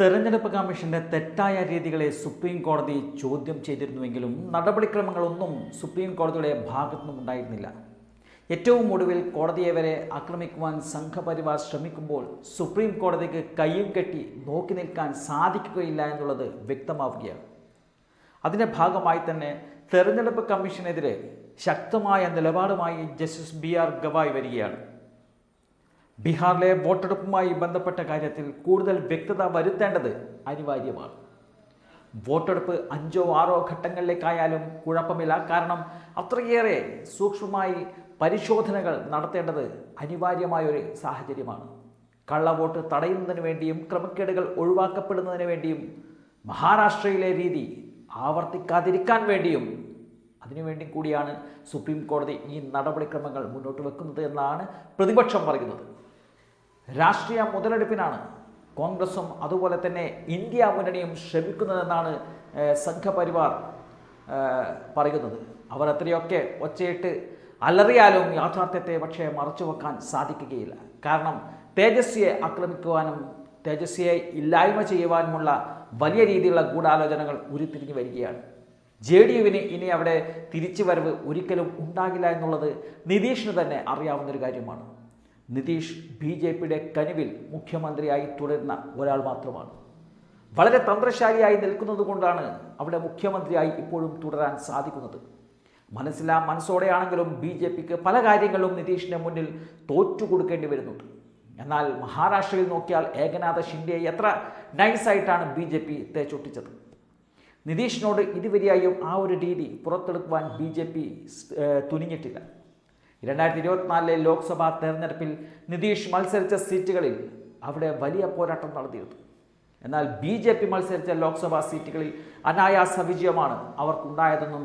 തെരഞ്ഞെടുപ്പ് കമ്മീഷന്റെ തെറ്റായ രീതികളെ സുപ്രീം കോടതി ചോദ്യം ചെയ്തിരുന്നുവെങ്കിലും നടപടിക്രമങ്ങളൊന്നും സുപ്രീം കോടതിയുടെ ഭാഗത്തുനിന്നും ഉണ്ടായിരുന്നില്ല. ഏറ്റവും ഒടുവിൽ കോടതിയെ വരെ ആക്രമിക്കുവാൻ സംഘപരിവാർ ശ്രമിക്കുമ്പോൾ സുപ്രീം കോടതിക്ക് കയ്യും കെട്ടി നോക്കി നിൽക്കാൻ സാധിക്കുകയില്ല എന്നുള്ളത് വ്യക്തമാവുകയാണ്. അതിന്റെ ഭാഗമായി തന്നെ തെരഞ്ഞെടുപ്പ് കമ്മീഷനെതിരെ ശക്തമായ നിലപാടുമായി ജസ്റ്റിസ് ബി ആർ ഗവായ് വരികയാണ്. ബീഹാറിലെ വോട്ടെടുപ്പുമായി ബന്ധപ്പെട്ട കാര്യത്തിൽ കൂടുതൽ വ്യക്തത വരുത്തേണ്ടത് അനിവാര്യമാണ്. വോട്ടെടുപ്പ് അഞ്ചോ ആറോ ഘട്ടങ്ങളിലേക്കായാലും കുഴപ്പമില്ല. കാരണം അത്രയേറെ സൂക്ഷ്മമായി പരിശോധനകൾ നടത്തേണ്ടത് അനിവാര്യമായ ഒരു സാഹചര്യമാണ്. കള്ളവോട്ട് തടയുന്നതിന് വേണ്ടിയും ക്രമക്കേടുകൾ ഒഴിവാക്കപ്പെടുന്നതിന് വേണ്ടിയും മഹാരാഷ്ട്രയിലെ രീതി ആവർത്തിക്കാതിരിക്കാൻ വേണ്ടിയും അതിനുവേണ്ടി കൂടിയാണ് സുപ്രീം കോടതി ഈ നടപടിക്രമങ്ങൾ മുന്നോട്ട് വെക്കുന്നത് എന്നാണ് പ്രതിപക്ഷം പറയുന്നത്. രാഷ്ട്രീയ മുതലെടുപ്പിനാണ് കോൺഗ്രസും അതുപോലെ തന്നെ ഇന്ത്യ മുന്നണിയും ശ്രമിക്കുന്നതെന്നാണ് സംഘപരിവാർ പറയുന്നത്. അവർ എത്രയൊക്കെ ഒച്ചയിട്ട് അലറിയാലും യാഥാർത്ഥ്യത്തെ പക്ഷേ മറച്ചു വെക്കാൻ സാധിക്കുകയില്ല. കാരണം തേജസ്വിയെ ആക്രമിക്കുവാനും തേജസ്വിയെ ഇല്ലായ്മ ചെയ്യുവാനുമുള്ള വലിയ രീതിയിലുള്ള ഗൂഢാലോചനകൾ ഉരുത്തിരിഞ്ഞു വരികയാണ്. ജെ ഡി യുവിന് ഇനി അവിടെ തിരിച്ചു വരവ് ഒരിക്കലും ഉണ്ടാകില്ല എന്നുള്ളത് നിതീഷിന് തന്നെ അറിയാവുന്നൊരു കാര്യമാണ്. നിതീഷ് ബി ജെ പിയുടെ കനിവിൽ മുഖ്യമന്ത്രിയായി തുടരുന്ന ഒരാൾ മാത്രമാണ്. വളരെ തന്ത്രശാലിയായി നിൽക്കുന്നത് കൊണ്ടാണ് അവിടെ മുഖ്യമന്ത്രിയായി ഇപ്പോഴും തുടരാൻ സാധിക്കുന്നത്. മനസ്സിലാ മനസ്സോടെയാണെങ്കിലും ബി ജെ പിക്ക് പല കാര്യങ്ങളും നിതീഷിന് മുന്നിൽ തോറ്റുകൊടുക്കേണ്ടി വരുന്നുണ്ട്. എന്നാൽ മഹാരാഷ്ട്രയിൽ നോക്കിയാൽ ഏകനാഥ ഷിൻഡെയെ എത്ര നൈസായിട്ടാണ് ബി ജെ പി തേച്ചൊട്ടിച്ചത് നിതീഷിനോട് ഇതുവരെയായും ആ ഒരു രീതി പുറത്തെടുക്കുവാൻ ബി ജെ പി തുനിഞ്ഞിട്ടില്ല. രണ്ടായിരത്തി ഇരുപത്തിനാലിലെ ലോക്സഭാ തെരഞ്ഞെടുപ്പിൽ നിതീഷ് മത്സരിച്ച സീറ്റുകളിൽ അവിടെ വലിയ പോരാട്ടം നടത്തിയിരുന്നു. എന്നാൽ ബി ജെ പി മത്സരിച്ച ലോക്സഭാ സീറ്റുകളിൽ അനായാസ വിജയമാണ് അവർക്കുണ്ടായതെന്നും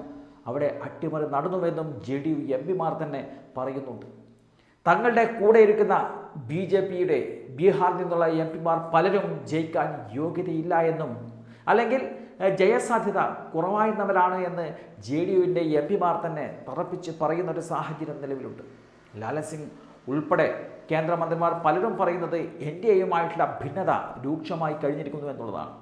അവിടെ അട്ടിമറി നടന്നുവെന്നും ജെ ഡി യു എം പിമാർ തന്നെ പറയുന്നുണ്ട്. തങ്ങളുടെ കൂടെ ഇരിക്കുന്ന ബി ജെ പിയുടെ ബീഹാറിൽ നിന്നുള്ള എം പിമാർ പലരും ജയിക്കാൻ യോഗ്യതയില്ല എന്നും അല്ലെങ്കിൽ ജയസാധ്യത കുറവായിരുന്നവരാണ് എന്ന് ജെ ഡി യുവിന്റെ എം പിമാർ തന്നെ തറപ്പിച്ച് പറയുന്ന ഒരു സാഹചര്യം നിലവിലുണ്ട്. ലാലസിംഗ് ഉൾപ്പെടെ കേന്ദ്രമന്ത്രിമാർ പലരും പറയുന്നത് എൻ ഡി എയുമായിട്ടുള്ള ഭിന്നത രൂക്ഷമായി കഴിഞ്ഞിരിക്കുന്നു എന്നുള്ളതാണ്.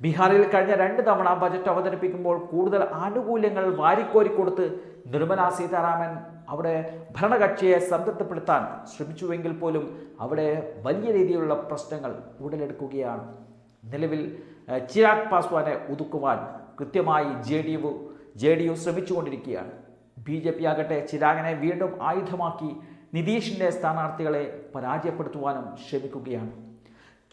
ബീഹാറിൽ കഴിഞ്ഞ രണ്ട് തവണ ബജറ്റ് അവതരിപ്പിക്കുമ്പോൾ കൂടുതൽ ആനുകൂല്യങ്ങൾ വാരിക്കോരി കൊടുത്ത് നിർമ്മല സീതാരാമൻ അവിടെ ഭരണകക്ഷിയെ സംതൃപ്തിപ്പെടുത്താൻ ശ്രമിച്ചുവെങ്കിൽ പോലും അവിടെ വലിയ രീതിയിലുള്ള പ്രശ്നങ്ങൾ ഉടലെടുക്കുകയാണ് നിലവിൽ ചിരാഗ് പാസ്വാനെ ഒതുക്കുവാൻ കൃത്യമായി J D U J D U ശ്രമിച്ചുകൊണ്ടിരിക്കുകയാണ്. B J P ആകട്ടെ ചിരാഗിനെ വീണ്ടും ആയുധമാക്കി നിതീഷിന്റെ സ്ഥാനാർത്ഥികളെ പരാജയപ്പെടുത്തുവാനും ശ്രമിക്കുകയാണ്.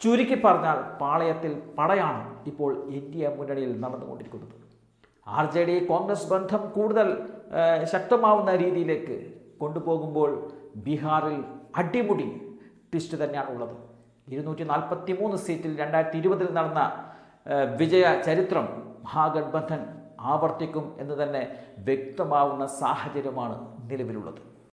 ചുരുക്കി പറഞ്ഞാൽ പാളയത്തിൽ പടയാണ് ഇപ്പോൾ ഇന്ത്യ മുന്നണിയിൽ നടന്നുകൊണ്ടിരിക്കുന്നത്. ആർ ജെ ഡി കോൺഗ്രസ് ബന്ധം കൂടുതൽ ശക്തമാവുന്ന രീതിയിലേക്ക് കൊണ്ടുപോകുമ്പോൾ ബീഹാറിൽ അടിമുടി ട്വിസ്റ്റ് തന്നെയാണ് ഉള്ളത് ഇരുന്നൂറ്റി നാൽപ്പത്തി മൂന്ന് സീറ്റിൽ രണ്ടായിരത്തി ഇരുപതിൽ നടന്ന വിജയ ചരിത്രം മഹാഗഡ്ബന്ധൻ ആവർത്തിക്കും എന്ന് തന്നെ വ്യക്തമാവുന്ന സാഹചര്യമാണ് നിലവിലുള്ളത്.